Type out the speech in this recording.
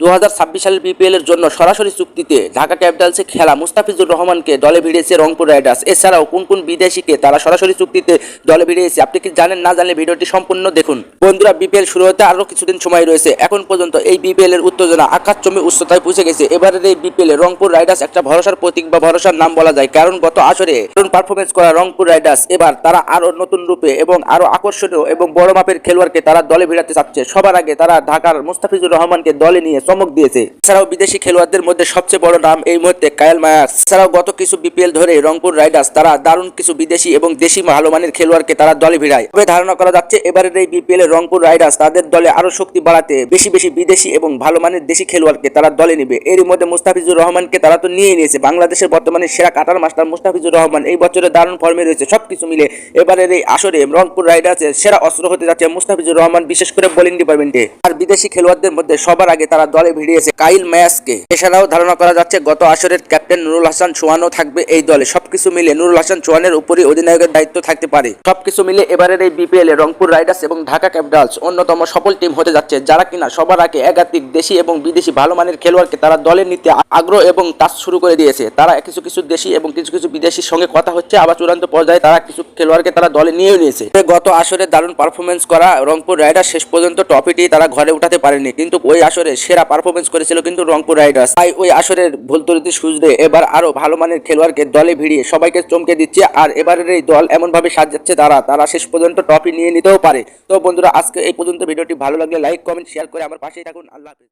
দু হাজার ছাব্বিশ সালের বিপিএল এর জন্য সরাসরি চুক্তিতে ঢাকা ক্যাপিটালসে খেলা মুস্তাফিজুর রহমানকে দলে ভিড়িয়েছে রংপুর রাইডার্স। এছাড়াও কোন কোন বিদেশিকে তারা সরাসরি চুক্তিতে দলে ভিড়িয়েছে, আপনি কি জানেন না জানলে ভিডিওটি সম্পূর্ণ দেখুন। বন্ধুরা বিপিএল শুরু হতে আরও কিছুদিন সময় রয়েছে। এখন পর্যন্ত এই বিপিএল এর উত্তেজনা আকাশচম্বী উচ্চতায় পৌঁছে গেছে। এবারের এই বিপিএল রংপুর রাইডার্স একটা ভরসার প্রতীক বা ভরসার নাম বলা যায়। কারণ গত আসরে দারুণ পারফরমেন্স করা রংপুর রাইডার্স, এবার তারা আরও নতুন রূপে এবং আরও আকর্ষণীয় এবং বড় মাপের খেলোয়াড়কে তারা দলে ভিড়াতে চাচ্ছে। সবার আগে তারা ঢাকার মুস্তাফিজুর রহমানকে দলে নিয়ে চমক দিয়েছে। এছাড়াও বিদেশি খেলোয়াড়দের মধ্যে সবচেয়ে বড় নাম এই মুহূর্তে কায়াল মায়ার্স। এছাড়াও গত কিছু বিপিএল ধরে রংপুর রাইডার্স, তারা দারুণ কিছু বিদেশি এবং দেশি ভালো মানের খেলোয়াড়কে তারা দলে ভিড়ায়। তবে ধারণা করা যাচ্ছে এবারের এই বিপিএল এ রংপুর রাইডার্স তাদের দলে আরও শক্তি বাড়াতে বেশি বেশি বিদেশি এবং ভালো মানের দেশি খেলোয়াড়কে তারা দলে নেবে। এর মধ্যে মুস্তাফিজুর রহমানকে তারা তো নিয়ে নিয়েছে। বাংলাদেশের বর্তমানে সেরা কাটার মাস্টার মুস্তাফিজুর রহমান এই বছরে দারুণ ফর্মে রয়েছে। সবকিছু মিলে এবারের এই আসরে রংপুর রাইডার্সের সেরা অস্ত্র হতে যাচ্ছে মুস্তাফিজুর রহমান, বিশেষ করে বোলিং ডিপার্টমেন্টে। আর বিদেশি খেলোয়াড়দের মধ্যে সবার আগে তারা দলে ভিড়িয়েছে কাইল ম্যাসকে এছাড়াও ধারণা করা যাচ্ছে, গত আসরের ক্যাপ্টেন নুরুল হাসান চৌহানও থাকবে এই দলে। সবকিছু মিলে নুরুল হাসান চৌহানের উপরই অধিনায়কের দায়িত্ব থাকতে পারে। সবকিছু মিলে এবারের এই বিপিএল এ রংপুর রাইডার্স এবং ঢাকা ক্যাপিটালস অন্যতম সফল টিম হতে যাচ্ছে, যারা কিনা সবার আগে একাধিক দেশি এবং বিদেশি ভালো মানের খেলোয়াড়কে তারা দলে নিতে আগ্রহ এবং টাচ শুরু করে দিয়েছে। তারা কিছু কিছু দেশি এবং কিছু কিছু বিদেশির সঙ্গে কথা হচ্ছে, আবার চূড়ান্ত পর্যায়ে তারা কিছু খেলোয়াড়কে তারা দলে নিয়েও নিয়েছে। গত আসরে দারুণ পারফরমেন্স করা রংপুর রাইডার্স শেষ পর্যন্ত ট্রফিটি তারা ঘরে উঠাতে পারেনি, কিন্তু ওই আসরে সেরা পারফরমেন্স করেছিল কিন্তু রংপুর রাইডার্স। তাই ওই আসরের ভুল তরিতে সুজরে এবার আরও ভালো মানের খেলোয়াড়কে দলে ভিড়িয়ে সবাইকে চমকে দিচ্ছে আর এবারের এই দল এমন ভাবে সাজাচ্ছে তারা তারা শেষ পর্যন্ত ট্রফি নিয়ে নিতেও পারে। তো বন্ধুরা, আজকে এই পর্যন্ত ভিডিওটি ভালো লাগলে লাইক, কমেন্ট শেয়ার করে আমার পাশেই থাকুন। আল্লাহ হাফিজ।